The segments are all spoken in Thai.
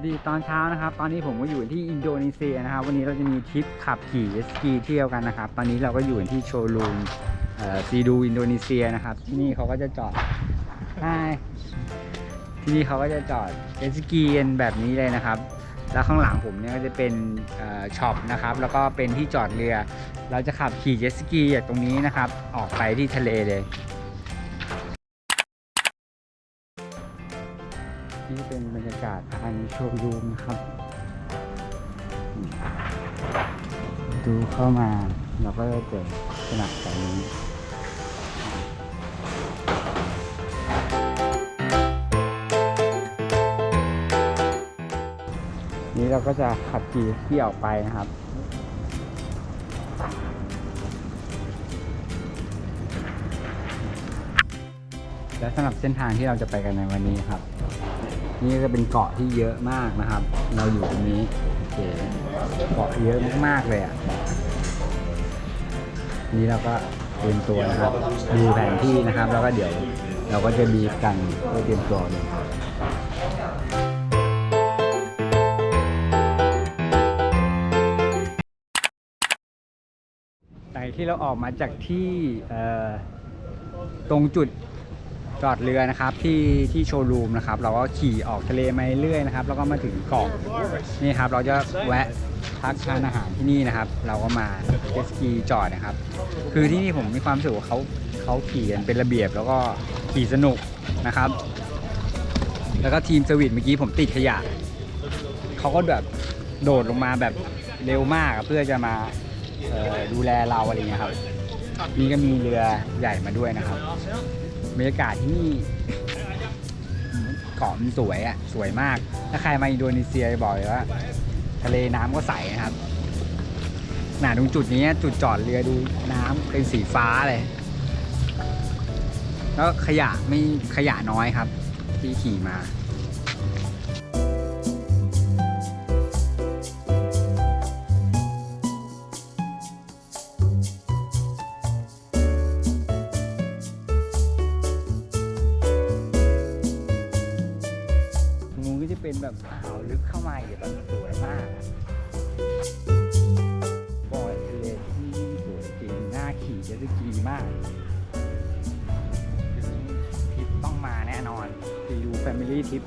วัสดีตอนเช้านะครับ ตอนนี้ผมก็อยู่ที่อินโดนีเซียนะครับ วันนี้เราจะมีทริปขับขี่สกีเที่ยวกันนะครับ ตอนนี้เราก็อยู่ที่โชว์รูมซีดูอินโดนีเซียนะครับ ที่นี่เขาก็จะจอดใช่ที่นี่เขาก็จะจอดเจตสกีกันแบบนี้เลยนะครับ แล้วข้างหลังผมเนี่ยก็จะเป็นช็อปนะครับ แล้วก็เป็นที่จอดเรือ เราจะขับขี่เจตสกีจากตรงนี้นะครับ ออกไปที่ทะเลเลย นี่เป็นบรรยากาศภายในโชว์รูมนะครับ ดูเข้ามาเราก็จะเจอขนาดแบบนี้นี้เราก็จะขับขี่ที่ออกไปนะครับและสำหรับเส้นทางที่เราจะไปกันในวันนี้ครับ นี่ก็เป็นเกาะที่เยอะมากนะครับ เราอยู่ตรงนี้โอเคเกาะเยอะมากๆเลยอะนี่เราก็เตรียมตัวนะครับดูแผนที่นะครับ แล้วก็เดี๋ยวเราก็จะบีบกันเพื่อเตรียมตัวเลยแต่ที่เราออกมาจากที่ตรงจุด จอดเรือนะครับที่ที่โชว์รูมนะครับ เราก็ขี่ออกทะเลมาเรื่อยนะครับ แล้วก็มาถึงเกาะนี่ครับ เราจะแวะพักทานอาหารที่นี่นะครับ เราก็มาเจสกีจอดนะครับ คือที่นี่ผมมีความรู้สึกว่าเขาเขาขี่กันเป็นระเบียบ แล้วก็ขี่สนุกนะครับ แล้วก็ทีมสวิตเมื่อกี้ผมติดขยะเขาก็แบบโดดลงมาแบบเร็วมากเพื่อจะมาดูแลเราอะไรเงี้ยครับนี่ก็มีเรือใหญ่มาด้วยนะครับ บรรยากาศที่เกาะมันสวยอะ สวยมาก ถ้าใครมาอินโดนีเซียบอกเลยว่า ทะเลน้ำก็ใสนะครับหนาตรงจุดนี้จุดจอดเรือดูน้ำเป็นสีฟ้าเลย แล้วขยะไม่ขยะน้อยครับ ที่ขี่มา แบบอ่าลึกเข้ามาอยู่แบบสวยมากบอยทะเลที่นี่สวยจริงน่าขี่เจ็ตสกีมากทริปต้องมาแน่นอนซีดูแฟมิลี่ทริป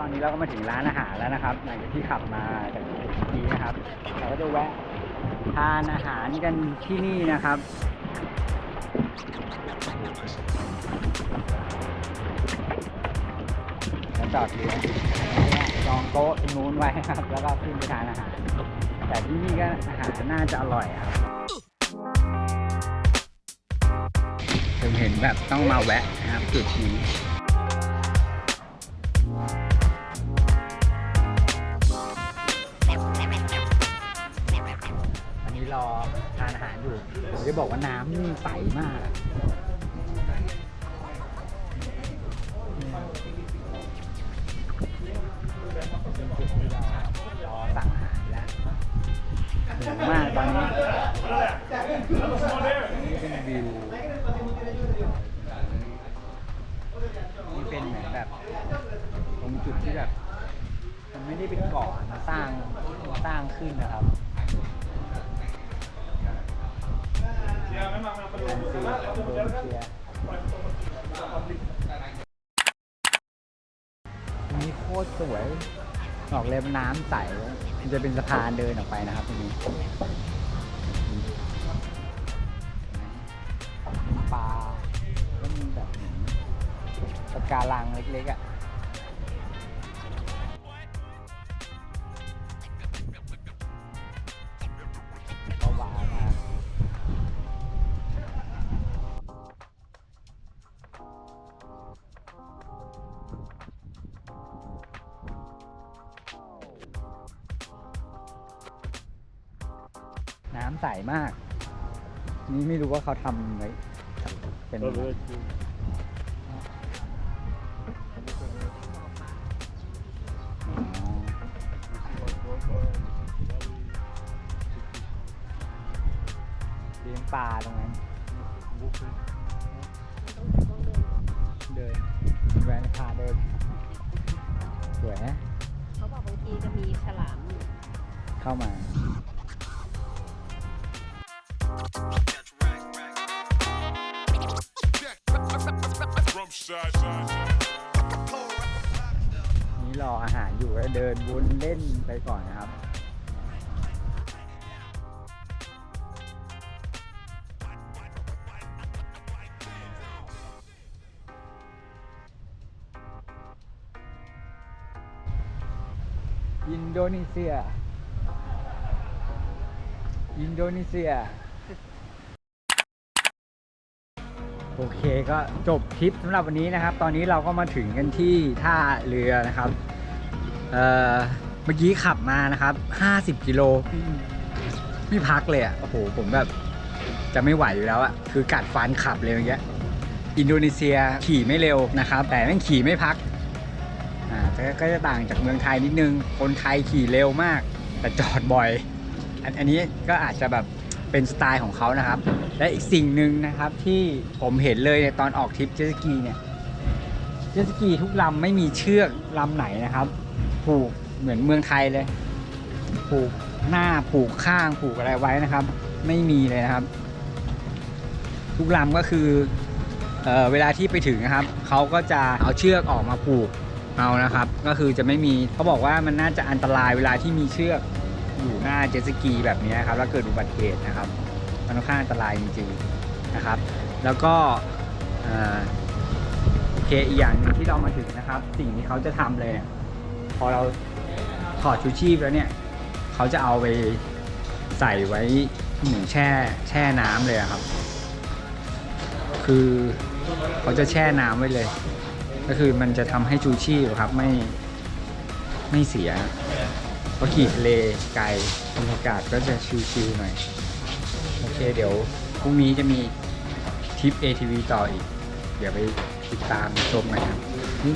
ตอนนี้เราก็มาถึงร้านอาหารแล้วนะครับหลังจากที่ขับมาจากทีนะครับ เราก็จะแวะทานอาหารกันที่นี่นะครับแล้วจอดเรือจองโต๊ะตรงนู้นไว้ครับ แล้วก็ขึ้นไปทานอาหาร แต่ที่นี่ก็อาหารน่าจะอร่อยครับผมเห็นแบบต้องมาแวะนะครับจุดนี้ จะบอกว่าน้ำนี่ใสมากสั่งอาหารแล้วหิวมากตอนนี้นี่เป็นวิวนี่เป็นเหมือนแบบ ตรงจุดที่แบบ มันไม่ได้เป็นเกาะมันสร้างสร้างขึ้นนะครับ นี่โคตรสวยบอกเลยว่าน้ำใส มันจะเป็นสะพานเดินออกไปนะครับตรงนี้ปลาแล้วมีแบบเหมือนปะการังเล็กๆอะ น้ำใสมาก นี่ไม่รู้ว่าเขาทำไว้เป็นอะไรอ๋อเลี้ยงปลาตรงนั้น เดินแวนพาเดิน สวยนะเขาบอกบางทีจะมีฉลามอยู่เข้ามา From side. นี่รออาหารอยู่แล้วเดินวนเล่นไปก่อนนะครับอินโดนีเซีย อินโดนีเซีย โอเคก็จบทริปสำหรับวันนี้นะครับ ตอนนี้เราก็มาถึงกันที่ท่าเรือนะครับ เอ่อเมื่อกี้ขับมานะครับ 50 กิโลไม่พักเลยอะโอ้โหผมแบบจะไม่ไหวอยู่แล้วอะคือกัดฟันขับเลยเมื่อกี้อินโดนีเซียขี่ไม่เร็วนะครับ แต่แม่งขี่ไม่พักอ่าแต่ก็จะต่างจากเมืองไทยนิดนึง คนไทยขี่เร็วมาก แต่จอดบ่อย อันอันนี้ก็อาจจะแบบ เป็นสไตล์ของเขานะครับ และอีกสิ่งหนึ่งนะครับที่ผมเห็นเลยในตอนออกทริปเจสกีเนี่ยเจสกีทุกลำไม่มีเชือกลำไหนนะครับ ผูกเหมือนเมืองไทยเลย ผูกหน้าผูกข้างผูกอะไรไว้นะครับ ไม่มีเลยนะครับ ทุกลำก็คือเออเวลาที่ไปถึงนะครับเขาก็จะเอาเชือกออกมาผูกเอานะครับ ก็คือจะไม่มีเขาบอกว่ามันน่าจะอันตรายเวลาที่มีเชือก อยู่หน้าเจตสกีแบบนี้ครับแล้วเกิดอุบัติเหตุนะครับมันค่อนข้างอันตรายจริงๆนะครับ แล้วก็โอเคอีกอย่างหนึงที่เรามาถึงนะครับ สิ่งที่เขาจะทำเลยเนี่ยพอเราถอดชูชีพแล้วเนี่ยเขาจะเอาไปใส่ไว้เหมือนแช่แช่น้ำเลยครับ คือเขาจะแช่น้ำไว้เลย ก็คือมันจะทำให้ชูชีพครับไม่ไม่เสีย พราะขี่ทะเลไกลบรรยากาศก็จะชิลๆหน่อย โอเคเดี๋ยวพรุ่งนี้จะมีทริป ATV ต่ออีก เดี๋ยวไปติดตามชมกันครับนี่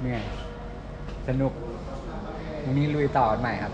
เหนื่อยสนุกวันนี้ลุยต่อใหม่ครับ